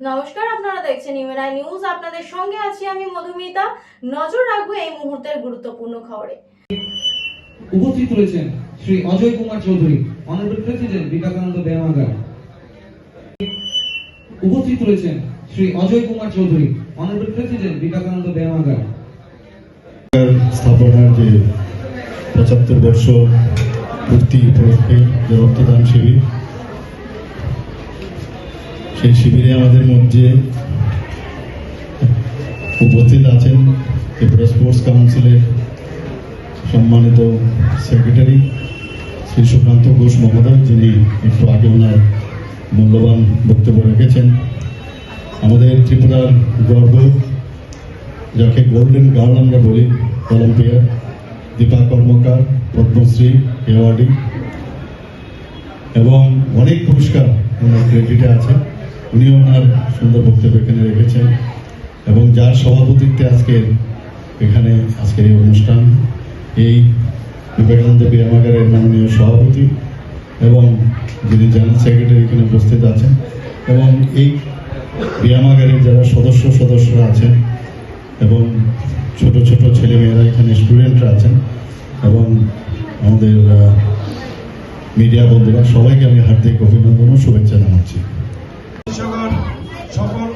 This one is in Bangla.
নমস্কার আপনারা দেখছেন ইউএনআই নিউজ। আপনাদের সঙ্গে আছি আমি মধুমিতা। নজর রাখব এই মুহূর্তের গুরুত্বপূর্ণ খবরে। উপস্থিত রয়েছেন শ্রী অজয় কুমার চৌধুরী অনারেবল প্রেসিডেন্ট বিবেকানন্দ ব্যায়ামাগার উপস্থিত রয়েছেন শ্রী অজয় কুমার চৌধুরী অনারেবল প্রেসিডেন্ট বিবেকানন্দ ব্যায়ামাগার স্থাপনার যে পঁচাত্তর বর্ষ পূর্তি উপলক্ষে যে রক্তদান শিবির সেই শিবিরে আমাদের মধ্যে উপস্থিত আছেন ত্রিপুরা স্পোর্টস কাউন্সিলের সম্মানিত সেক্রেটারি শ্রী সুকান্ত ঘোষ মহোদয়, যিনি একটু আগে ওনার মূল্যবান বক্তব্য রেখেছেন। আমাদের ত্রিপুরার গর্ব, যাকে গোল্ডেন গার্ল আমরা বলি অলিম্পিয়ার দীপা কর্মকার, পদ্মশ্রী অ্যাওয়ার্ডিং এবং অনেক পুরস্কার ওনার ক্রেডিটে আছে। উনিও ওনার সুন্দর বক্তব্য এখানে রেখেছেন এবং যার সভাপতিত্বে আজকের এখানে আজকের এই অনুষ্ঠান, এই বিবেকানন্দ ব্যায়ামাগারের মাননীয় সভাপতি এবং যিনি জেনারেল সেক্রেটারি এখানে উপস্থিত আছেন এবং এই ব্যায়ামাগারের যারা সদস্য সদস্যরা আছেন এবং ছোট ছোট ছেলেমেয়েরা এখানে স্টুডেন্টরা আছেন এবং আমাদের মিডিয়া বন্ধুরা, সবাইকে আমি হার্দিক অভিনন্দন ও শুভেচ্ছা জানাচ্ছি।